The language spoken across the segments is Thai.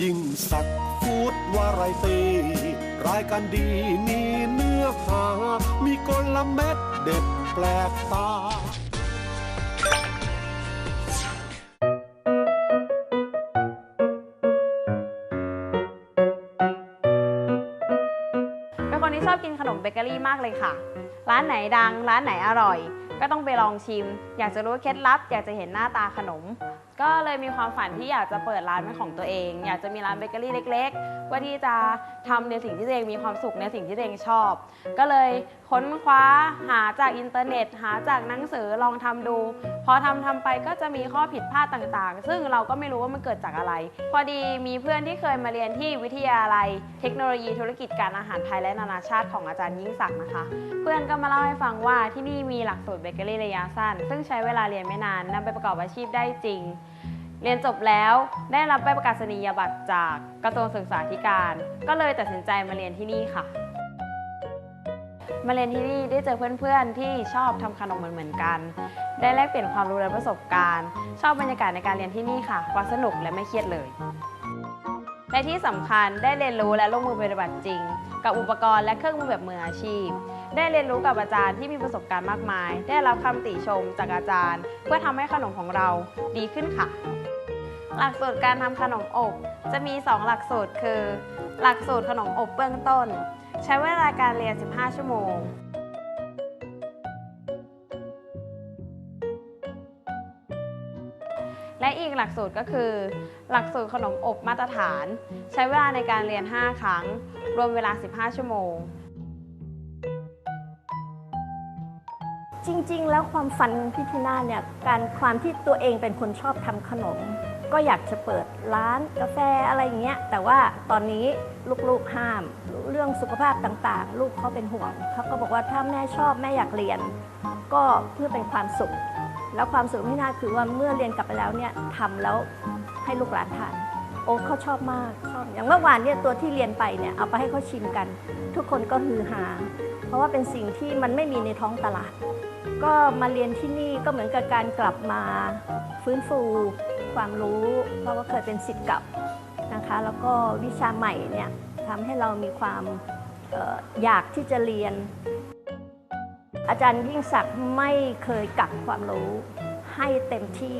ยิ่งสักฟูดวาไรตี รายการดีมีเนื้อหา มีกลเม็ดเด็ดแปลกตาเป็นคนที่ชอบกินขนมเบเกอรี่มากเลยค่ะ ร้านไหนดัง ร้านไหนอร่อย ก็ต้องไปลองชิม อยากจะรู้เคล็ดลับ อยากจะเห็นหน้าตาขนม ก็เลยมีความฝันที่อยากจะเปิดร้านเป็นของตัวเอง อยากจะมีร้านเบเกอรี่เล็กๆเพื่อที่จะทำในสิ่งที่ตัวเองมีความสุขในสิ่งที่ตัวเองชอบ ก็เลยค้นคว้าหาจากอินเทอร์เน็ต หาจากหนังสือลองทำดู พอทำทำไปก็จะมีข้อผิดพลาดต่างๆ ซึ่งเราก็ไม่รู้ว่ามันเกิดจากอะไร พอดีมีเพื่อนที่เคยมาเรียนที่วิทยาลัย เทคโนโลยีธุรกิจการอาหารไทยและนานาชาติของอาจารย์ยิ่งศักดิ์นะคะ เพื่อนก็มาเล่าให้ฟังว่าที่นี่มีหลักสูตรเบเกอรี่ระยะสั้น ซึ่งใช้เวลาเรียนไม่นานนำไปประกอบอาชีพได้จริง เรียนจบแล้วได้รับใบประกาศนียบัตรจากกระทรวงศึกษาธิการ ก็เลยตัดสินใจมาเรียนที่นี่ค่ะ มาเรียนที่นี่ได้เจอเพื่อนๆ ที่ชอบทำขนมเหมือนๆกัน ได้แลกเปลี่ยนความรู้และประสบการณ์ ชอบบรรยากาศในการเรียนที่นี่ค่ะคว่าสนุกและไม่เครียดเลย และที่สำคัญได้เรียนรู้และลงมือปฏิบัติจริง กับอุปกรณ์และเครื่องมือแบบมืออาชีพได้เรียนรู้กับอาจารย์ที่มีประสบการณ์มากมาย ได้รับคำติชมจากอาจารย์ เพื่อทำให้ขนมของเราดีขึ้นค่ะ หลักสูตรการทำขนมอบ จะมี 2 หลักสูตรคือ หลักสูตรขนมอบเบื้องต้น ใช้เวลาการเรียน 15 ชั่วโมง และอีกหลักสูตรก็คือ หลักสูตรขนมอบมาตรฐาน ใช้เวลาในการเรียน 5 ครั้ง รวมเวลา 15 ชั่วโมงจริงๆ แล้วความฝันพี่ทีน่าเนี่ยการความที่ตัวเองเป็นคนชอบทำขนม ก็อยากจะเปิดร้านกาแฟอะไรอย่างเงี้ยแต่ว่าตอนนี้ลูกๆห้าม เรื่องสุขภาพต่างๆ ลูกเขาเป็นห่วงเขาก็บอกว่าถ้าแม่ชอบแม่อยากเรียน ก็เพื่อเป็นความสุข แล้วความสุขพี่น่าคือว่าเมื่อเรียนกลับไปแล้วเนี่ยทำแล้วให้ลูกหลานทานโอ้เขาชอบมากชอบอย่างเมื่อวานเนี่ยตัวที่เรียนไปเนี่ยเอาไปให้เขาชิมกัน ทุกคนก็ฮือฮาเพราะว่าเป็นสิ่งที่มันไม่มีในท้องตลาด ก็มาเรียนที่นี่ก็เหมือนกับการกลับมาฟื้นฟู ความรู้เพราะว่าเคยเป็นสิทธิ์เกับนะคะแล้วก็วิชาใหม่เนี่ยทำให้เรามีความอออยากที่จะเรียน อาจารย์ยิ่งศักดิ์ไม่เคยกักความรู้ให้เต็มที่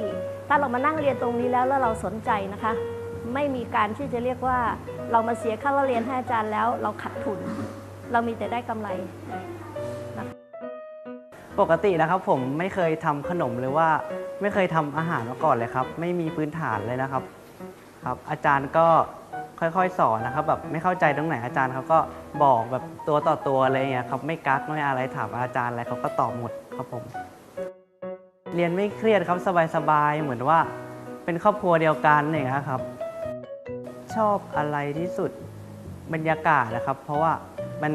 ถ้าเรามานั่งเรียนตรงนี้แล้วแล้วเราสนใจนะคะ ไม่มีการที่จะเรียกว่าเรามาเสียค่าเรียนให้อาจารย์แล้ว เราขาดทุน เรามีแต่ได้กำไรปกตินะครับผมไม่เคยทำขนมหรือว่า ไม่เคยทำอาหารมาก่อนเลยครับ ไม่มีพื้นฐานเลยนะครับ ครับ อาจารย์ก็ค่อยๆ สอนนะครับ แบบไม่เข้าใจตรงไหนอาจารย์เขาก็บอกแบบตัวต่อตัวอะไรอย่างเงี้ยครับไม่กักไม่อะไรถามอาจารย์อะไรเขาก็ตอบหมดครับผม เรียนไม่เครียดครับสบายๆเหมือนว่าเป็นครอบครัวเดียวกันอย่างเงี้ยครับ ชอบอะไรที่สุดบรรยากาศนะครับ เพราะว่ามัน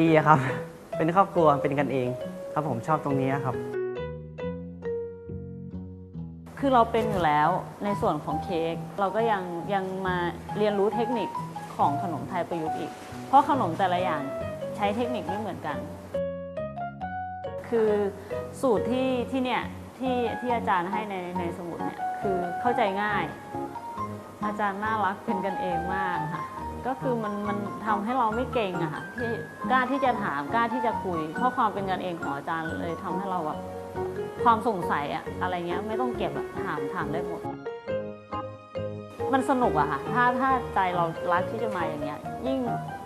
ดีครับ เป็นครอบครัวเป็นกันเอง ครับผมชอบตรงนี้ครับ คือเราเป็นอยู่แล้วในส่วนของเค้กเราก็ยังยังมาเรียนรู้เทคนิคของขนมไทยประยุกต์อีก เพราะขนมแต่ละอย่างใช้เทคนิคไม่เหมือนกัน คือสูตรที่ที่เนี่ยที่ที่อาจารย์ให้ในในสมุดเนี่ยคือเข้าใจง่าย อาจารย์น่ารักเป็นกันเองมากค่ะ ก็คือมันมันทำให้เราไม่เก่งอะค่ะที่กล้าที่จะถามกล้าที่จะคุยเพราะความเป็นกันเองของอาจารย์เลยทำให้เราแบบ ความสงสัยอะอะไรเงี้ยไม่ต้องเก็บอะถามถามได้หมด มันสนุกอะค่ะถ้าถ้าใจเรารักที่จะมาอย่างเงี้ย ยิ่ง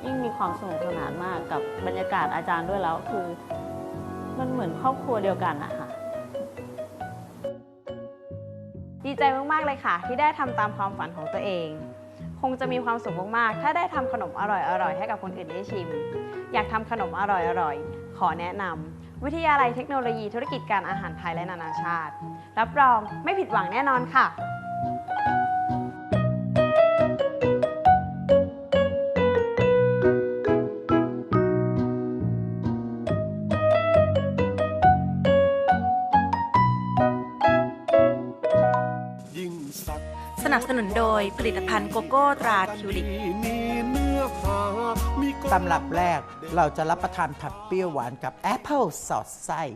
ยิ่งมีความสนุกสนานมากกับบรรยากาศอาจารย์ด้วยแล้วคือ มันเหมือนครอบครัวเดียวกันอะค่ะดีใจมาก ๆ เลยค่ะ ที่ได้ทำตามความฝันของตัวเอง คงจะมีความสุขมาก ๆ ถ้าได้ทำขนมอร่อย ๆ ให้กับคนอื่นได้ชิม อยากทำขนมอร่อย ๆ ขอแนะนำ วิทยาลัยเทคโนโลยีธุรกิจการอาหารไทยและนานาชาติ รับรองไม่ผิดหวังแน่นอนค่ะยิ่งสักดิ์สนับสนุนโดยผลิตภัณฑ์โกโก้ตราทิวลิป มีเนื้อหามีกลตำรับแรกเราจะรับประทานผัดเปรี้ยวหวานกับแอปเปิลสอดไส้ย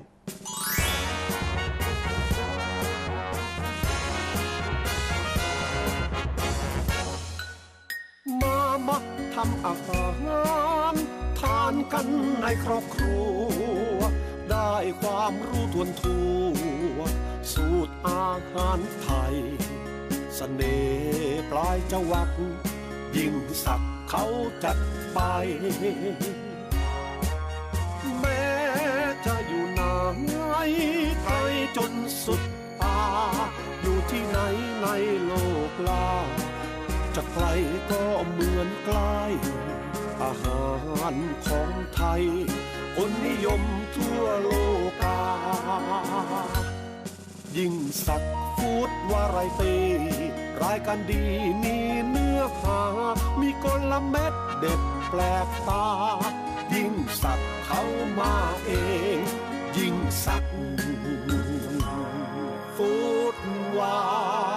ำอาหารทานกันในครอบครัว ได้ความรู้ทวนทัวสูตรอาหารไทยเสน่ห์ปลายจวัก ยิ่งสัก เขาจัดไปแม้จะอยู่ไหนไกลจนสุดตา อยู่ที่ไหนในโลกลาจะไกลก็เหมือนใกล้อาหารของไทย คนนิยมทั่วโลกา ยิ่งสักฟูดวาไรตีรายการดีมี เนื้อหา มีกลเม็ดเด็ดแปลกตา ยิ่งสักเขามาเอง ยิ่งสักฟูดวา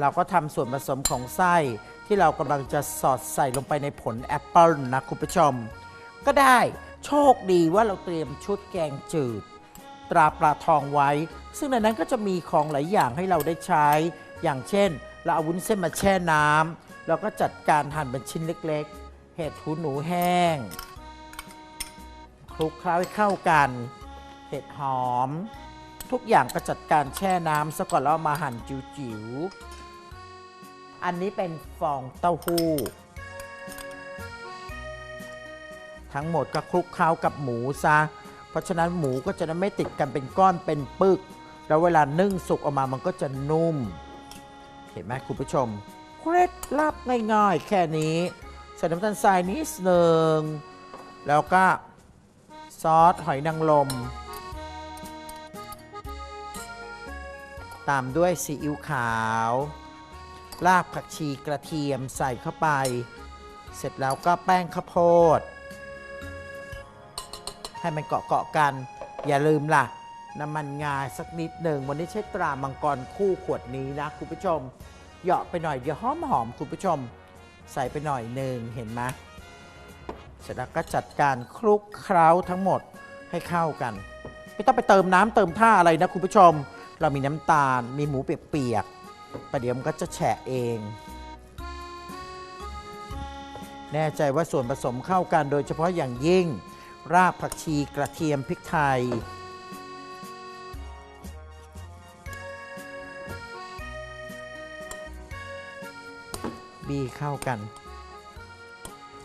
เราก็ทำส่วนผสมของไส้ที่เรากำลังจะสอดใส่ลงไปในผลแอปเปิลนะคุณผู้ชม ก็ได้โชคดีว่าเราเตรียมชุดแกงจืด ตราปลาทองไว้ ซึ่งในนั้นก็จะมีของหลายอย่างให้เราได้ใช้ อย่างเช่น เราเอาวุ้นเส้นมาแช่น้ำแล้วก็จัดการหั่นเป็นชิ้นเล็กๆ เห็ดหูหนูแห้งคลุกเคล้าให้เข้ากันเห็ดหอม ทุกอย่างก็จัดการแช่น้ำซะก่อนแล้วมาหั่นจิ๋วๆ อันนี้เป็นฟองเต้าหู้ ทั้งหมดก็คลุกเคล้ากับหมูซะ เพราะฉะนั้นหมูก็จะไม่ติดกันเป็นก้อนเป็นปึก แล้วเวลานึ่งสุกออกมามันก็จะนุ่ม เห็นไหมคุณผู้ชมเคล็ดลับง่ายๆ แค่นี้ใส่น้ำตาลทรายนิดหนึ่งแล้วก็ซอสหอยนางรมตามด้วยซีอิ๊วขาว รากผักชีกระเทียมใส่เข้าไป เสร็จแล้วก็แป้งข้าวโพด ให้มันเกาะเกาะๆกัน อย่าลืมล่ะ น้ำมันงาสักนิดหนึ่ง วันนี้ใช้ตรามังกรคู่ขวดนี้นะคุณผู้ชม เหยาะไปหน่อยเดี๋ยวหอมหอมคุณผู้ชม ใส่ไปหน่อยหนึ่งเห็นไหมเสร็จแล้วก็จัดการคลุกเคล้าทั้งหมดให้เข้ากัน ไม่ต้องไปเติมน้ำเติมท่าอะไรนะคุณผู้ชม เรามีน้ำตาลมีหมูเปียกๆ ประเดี๋ยวมันก็จะแฉะเอง แน่ใจว่าส่วนผสมเข้ากันโดยเฉพาะอย่างยิ่ง รากผักชีกระเทียมพริกไทย บีเข้ากัน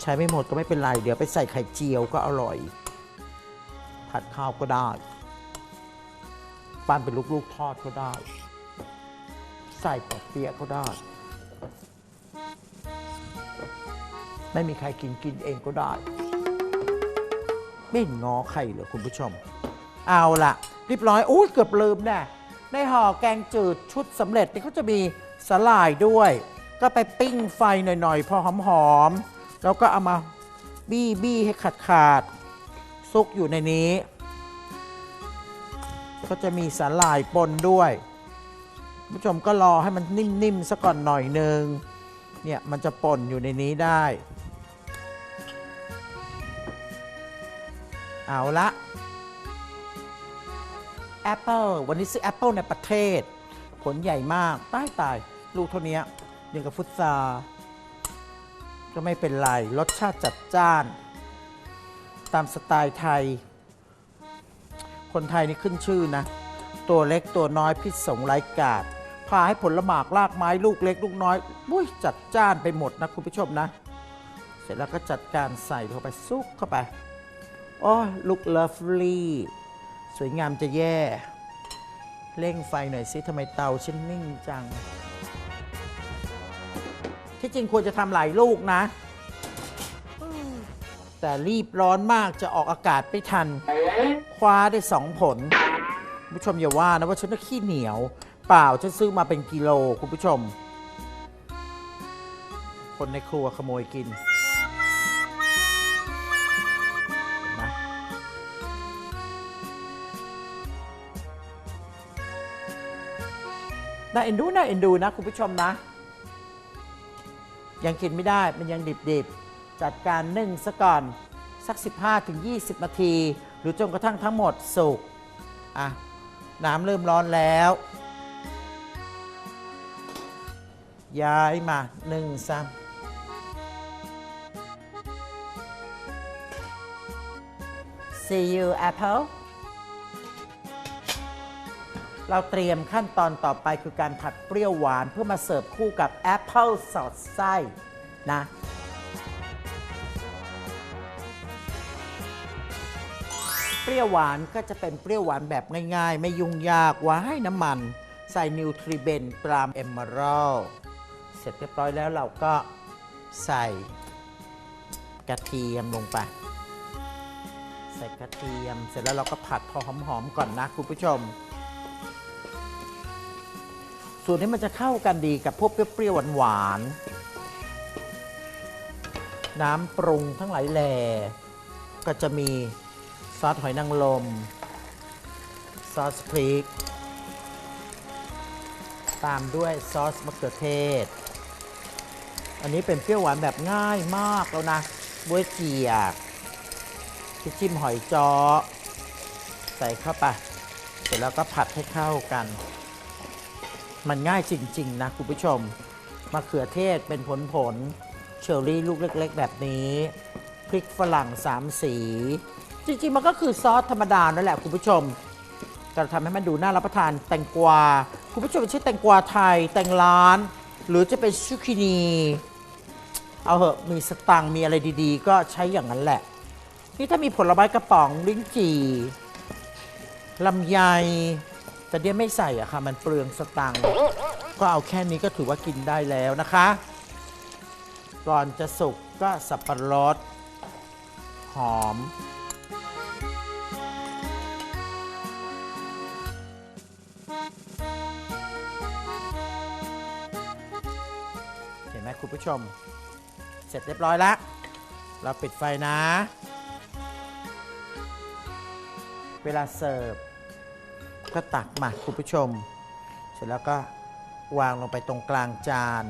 ใช้ไม่หมดก็ไม่เป็นไร เดี๋ยวไปใส่ไข่เจียวก็อร่อย ผัดข้าวก็ได้ ปั้นเป็นลูกๆทอดก็ได้ ใส่ปอกเปียะก็ได้ ไม่มีใครกินกินเองก็ได้ ไม่งอใครเหรอคุณผู้ชม เอาละเรียบร้อยอุ้ยเกือบลืมแน่ในห่อแกงจืดชุดสำเร็จนี่เขาจะมีสลายด้วย ก็ไปปิ้งไฟหน่อยๆ พอหอมๆ แล้วก็เอามาบี้บี้ให้ขาดขาดๆซุกอยู่ในนี้ ก็จะมีสาหร่ายปนด้วย ผู้ชมก็รอให้มันนิ่มๆซะก่อนหน่อยหนึ่งเนี่ยมันจะป่นอยู่ในนี้ได้ เอาละแอปเปิลวันนี้ซื้อแอปเปิลในประเทศ ผลใหญ่มากตายตายลูกเท่านี้ยังกับฟุตซาก็ไม่เป็นไร รสชาติจัดจ้าน ตามสไตล์ไทย คนไทยนี่ขึ้นชื่อนะ ตัวเล็กตัวน้อยพิษสงไร้กาด พาให้ผลหมากลากไม้ลูกเล็กลูกน้อยบุ้ยจัดจ้านไปหมดนะคุณผู้ชมนะ เสร็จแล้วก็จัดการใส่เข้าไปซุกเข้าไปโอ้ลุกเลิฟลี่สวยงามจะแย่ เร่งไฟหน่อยสิทำไมเตาฉันนิ่งจัง ที่จริงควรจะทำหลายลูกนะ แต่รีบร้อนมากจะออกอากาศไม่ทัน คว้าได้สองผล ผู้ชมอย่าว่านะว่าฉันน่ะขี้เหนียว เปล่าฉันซื้อมาเป็นกิโลคุณผู้ชม คนในครัวขโมยกินนไหมน่าเอ็นดูน่าเอ็นดูนะคุณผู้ชมนะ ยังกินไม่ได้มันยังดิบๆ จัดการนึ่งซะก่อน สัก 15-20 นาที หรือจนกระทั่งทั้งหมดสุกอะน้ำเริ่มร้อนแล้ว ย้ายมาหนึ่งซ้ำ See you apple เราเตรียมขั้นตอนต่อไปคือการผัดเปรี้ยวหวานเพื่อมาเสิร์ฟคู่กับแอปเปิลสอดไส้นะเปรี้ยวหวานก็จะเป็นเปรี้ยวหวานแบบง่ายๆ ไม่ยุ่งยากหวานให้น้ำมัน ใส่นิวทริเบนปรามเอมเมอรัล เสร็จเรียบร้อยแล้วเราก็ใส่กระเทียมลงไป ใส่กระเทียมเสร็จแล้วเราก็ผัดพอหอมๆก่อนนะคุณผู้ชม ส่วนนี้มันจะเข้ากันดีกับพวกเปรี้ยวๆหวานๆน้ำปรุงทั้งหลายแหล่ก็จะมีซอสหอยนางรมซอสพริก ตามด้วยซอสมะเขือเทศ อันนี้เป็นเปรี้ยวหวานแบบง่ายมากแล้วนะบวยเจียกที่จิ้มหอยจอ ใส่เข้าไป เสร็จแล้วก็ผัดให้เข้ากัน มันง่ายจริง ๆ นะคุณผู้ชมมะเขือเทศเป็นผลผลเชอร์รี่ลูกเล็ก ๆ แบบนี้ พริกฝรั่งสามสี จริง ๆ มันก็คือซอสธรรมดานั่นแหละคุณผู้ชมแต่ทำให้มันดูน่ารับประทานแตงกวา คุณผู้ชมใช้แตงกวาไทย แตงล้าน หรือจะเป็นชุกินี เอาเหอะมีสตังค์มีอะไรดีๆ ก็ใช้อย่างนั้นแหละ นี่ถ้ามีผลไม้กระป๋องลิ้นจี่ลำไย แต่เดี๋ยวไม่ใส่อะค่ะ มันเปลืองสตังค์ก็เอาแค่นี้ก็ถือว่ากินได้แล้วนะคะ ก่อนจะสุกก็สับปะรดหอม เห็นไหมคุณผู้ชม สร็จเรียบร้อยแล้ว เราปิดไฟนะ เวลาเสิร์ฟก็ตักมาคุณผู้ชม เสร็จแล้วก็วางลงไปตรงกลางจาน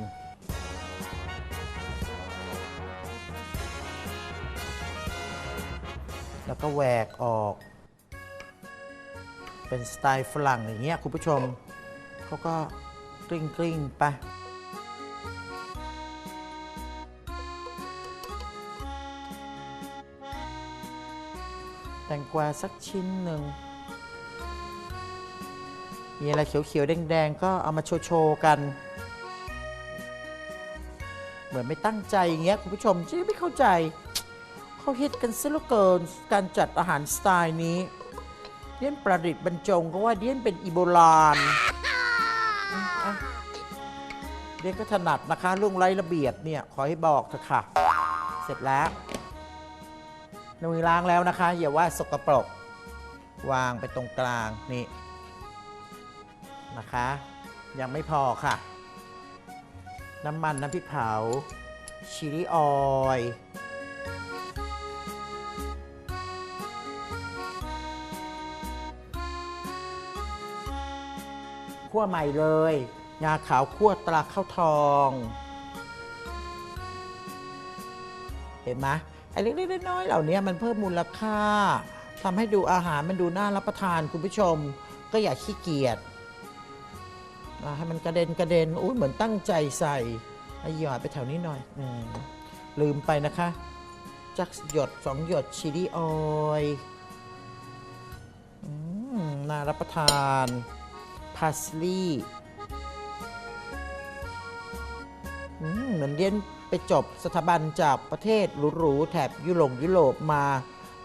แล้วก็แหวกออก เป็นสไตล์ฝรั่งอย่างเงี้ยคุณผู้ชมเขาก็กลิ้งกลิ้งไป งกวาสักชิ้นหนึ่งมีอะไรเขียวๆ แดงๆ ก็เอามาโชว์ๆกัน เหมือนไม่ตั้งใจอย่างเงี้ยคุณผู้ชมฉันไม่เข้าใจ เขาฮิตกันซะเหลือเกินการจัดอาหารสไตล์นี้เดียนประดิษฐ์บรรจงก็ว่าเดียนเป็นอีโบลานเดียนก็ถนัดนะคะเรื่องไร้ระเบียบเนี่ยขอให้บอกเถอะค่ะ เสร็จแล้ว มือล้างแล้วนะคะ อย่าว่าสกปรก วางไปตรงกลางนี่นะคะ ยังไม่พอค่ะ น้ำมันน้ำพริกเผาชิลลี่ออยล์คั่วใหม่เลยงาขาวคั่วตราข้าวทอง เห็นไหม ไอ้เล็กๆน้อยๆเหล่านี้มันเพิ่มมูลค่าทำให้ดูอาหารมันดูน่ารับประทานคุณผู้ชม ก็อย่าขี้เกียจให้มันกระเด็นกระเด็นอุ้ยเหมือนตั้งใจใส่ไอ้หยอดไปแถวนี้หน่อยอลืมไปนะคะจักหยดสองหยดชิลลี่ออยน่ารับประทานพาสลีย์เหมือนเรียน ไปจบสถาบันจากประเทศหรูๆแถบยุโรปยุโรปมา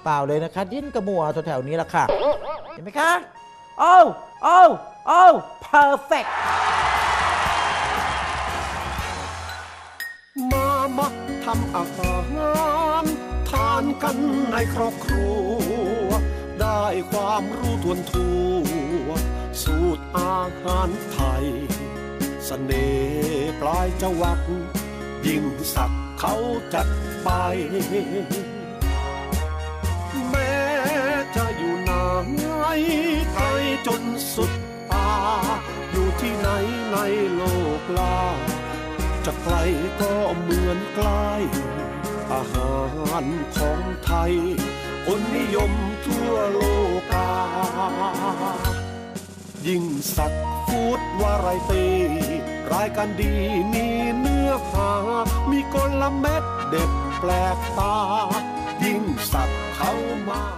เปล่าเลยนะคะดียนกระมัวแถวๆนี้ละค่ะ เห็นไหมคะ โอ้โอ้โอ้ perfect มามาทำอาหารทานกันในครอบครัว ได้ความรู้ทวนทัวสูตรอาหารไทยสเสน่ห์ปลายจวัก ยิ่งสักเขาจัดไปแม้จะอยู่ไหนไกลจนสุดตา อยู่ที่ไหนในโลกลาจะไกลก็เหมือนใกล้อาหารของไทย คนนิยมทั่วโลกา ยิ่งสักฟูดวาไรตีรายการดีมีเนื้ อหา มีกลเม็ดเด็ดแปลกตา ยิ่งสักเข้ามา